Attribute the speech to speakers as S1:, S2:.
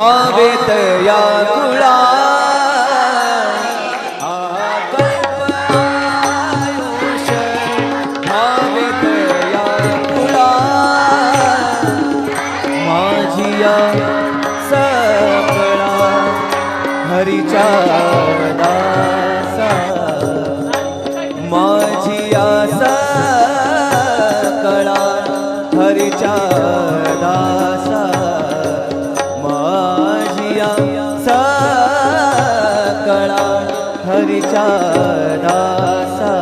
S1: आवेत या कुळा. आकल्पायुष या माझिया सकळा हरीच्या दासा माझिया सकळा हरीच्या दासा हरिचा दासा